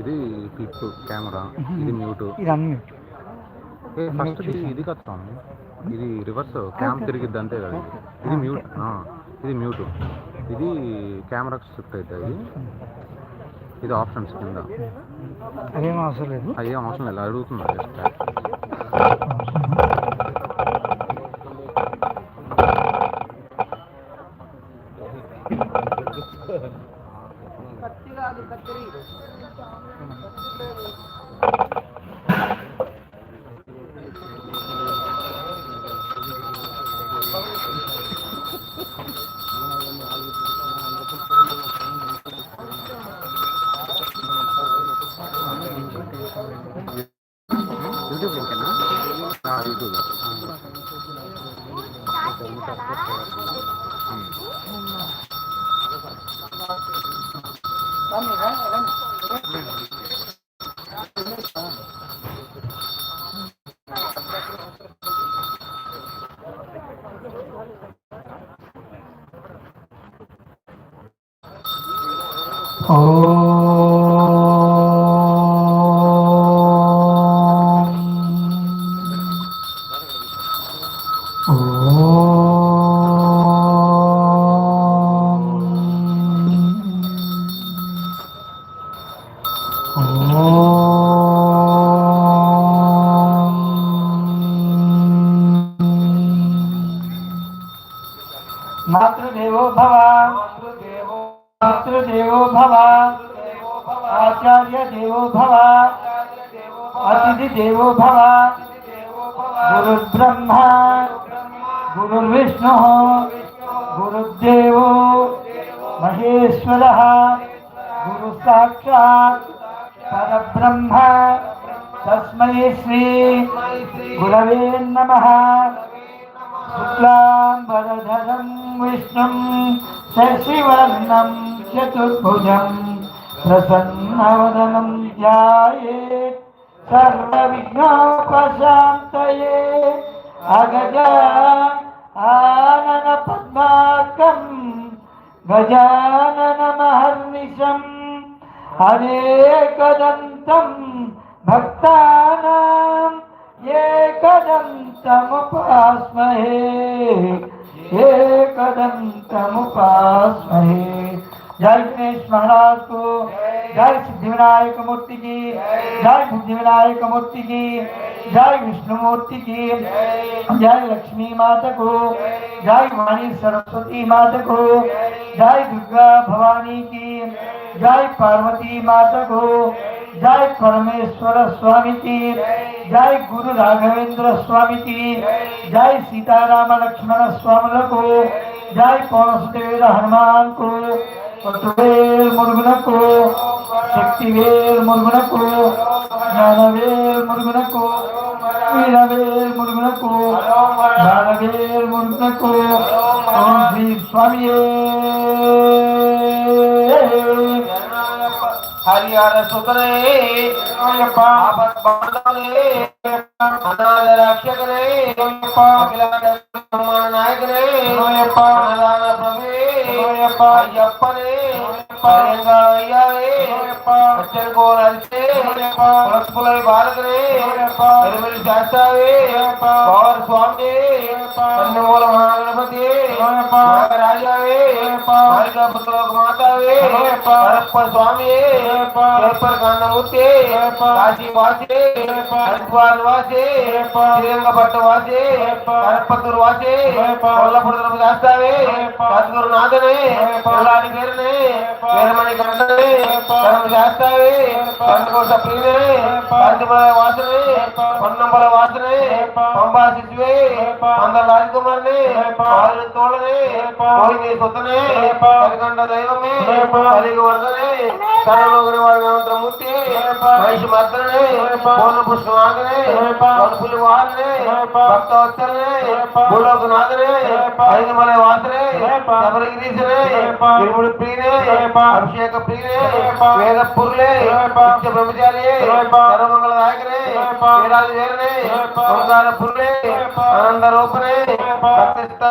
ఇది clip camera. ఇది mute. ఇది అన్ని ఫస్ట్ ఇది కత్తాం ఇది రివర్స్ క్యామ్ తిరిగిద్ది అంతే కదా ఇది. మ్యూట్. ఆ, ఇది మ్యూట్. ఇది కెమెరా షిఫ్ట్ అవుతుంది ఇది. ఆప్షన్స్ కింద. అదేం అవసరం లేదు. అయ్యే అవసరం లేదు. अतिथि देवो भव गुरु ब्रह्मा गुरु गुरुर्ब्रह्मा, गुरुर्विष्णुः, गुरुर्देवो, महेश्वरः, गुरुसाक्षात् परब्रह्म। तस्मै श्री गुरवे नमः। शुक्लाम्बरधरं विष्णुं शशिवर्णं चतुर्भुजं प्रसन्नवदनं ध्यायेत्। శశివర్ణం చతుర్భుజం ప్రసన్నవదనం ధ్యాయేత్ సర్వవిఘ్నోపశాంతయే అగజ ఆనన పద్మాకం जय गणेश महाराज को। जय सिद्धिविनायक मूर्ति की। जय सिद्धिविनायक मूर्ति की। जय विष्णु मूर्ति की। जय लक्ष्मी माता को। जय वाणी सरस्वती माता को। जय दुर्गा भवानी की। जय पार्वती माता को। जय परमेश्वर स्वामी की। जय गुरु राघवेंद्र स्वामी की। जय सीताराम लक्ष्मण स्वामी को। जय पौरुष हनुमान को। பொற்றுவேல் முருகனுக்கோ சக்திவேல் முருகனுக்கோ ஞானவேல் முருகனுக்கோ வீரவேல் முருகனுக்கோ ஞானவேல் முருகனுக்கோ ஓம் ஸ்ரீ சுவாமியே ஹரியார சுதரே ஆபத் பாடலே ரக்ஷகரே அகிலாத కన్నుమూల మహాగణపతి మాతావే హరప్ప స్వామి పేపర్ కాండమూర్తి కాశీ వాసి హరిద్వార్ వాసి శ్రీరంగ పట్ట వాసి కరపత్తూరు వాసి కొల్లపురం శాస్త్రావే సద్గురు నాథనే పిల్లాడి పేరునే వీరమణి కంటనే కరమ శాస్త్రావే పండుకోట ప్రియనే పంచమల వాసనే పొన్నంబల వాసనే పంబా శిశువే అందర రాజకుమారిని తోళనే కోరిని సొత్తనే కలిగండ దైవమే. కలిగి వర్గనే కరణోగరి వారి మంత్రమూర్తి మహిషి మర్దనే పూర్ణ పుష్పనాథనే వనపులి వాహనే భక్తవత్సలనే భూలోకనాథనే ఐదుమల వాసనే. శబరిగిరీశనే తిరుముడి ప్రియనే. అభిషేక ప్రియనే. వేద పురులే. నిత్య బ్రహ్మచారియే. సర్వమంగళ నాయకనే వేదాది వేరనే. ఓంకార పురులే. ఆనంద రూపనే. భక్తి